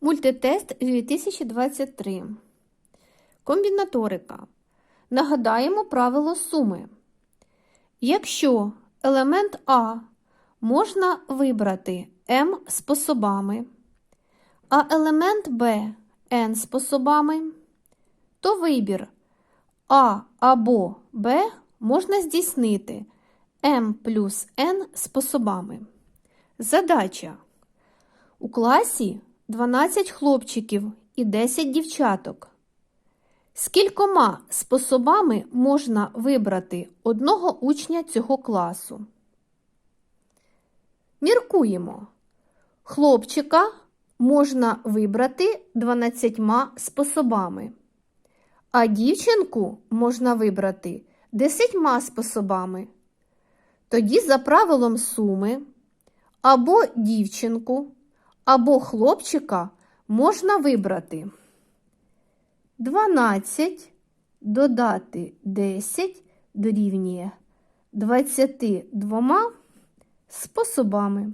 Мультитест 2023. Комбінаторика. Нагадаємо правило суми. Якщо елемент А можна вибрати m способами, а елемент Б n способами, то вибір А або Б можна здійснити m плюс n способами. Задача. У класі 12 хлопчиків і 10 дівчаток. Скількома способами можна вибрати одного учня цього класу? Міркуємо. Хлопчика можна вибрати 12 способами, а дівчинку можна вибрати 10 способами. Тоді за правилом суми або дівчинку, або хлопчика можна вибрати 12 додати 10 дорівнює 22 способами.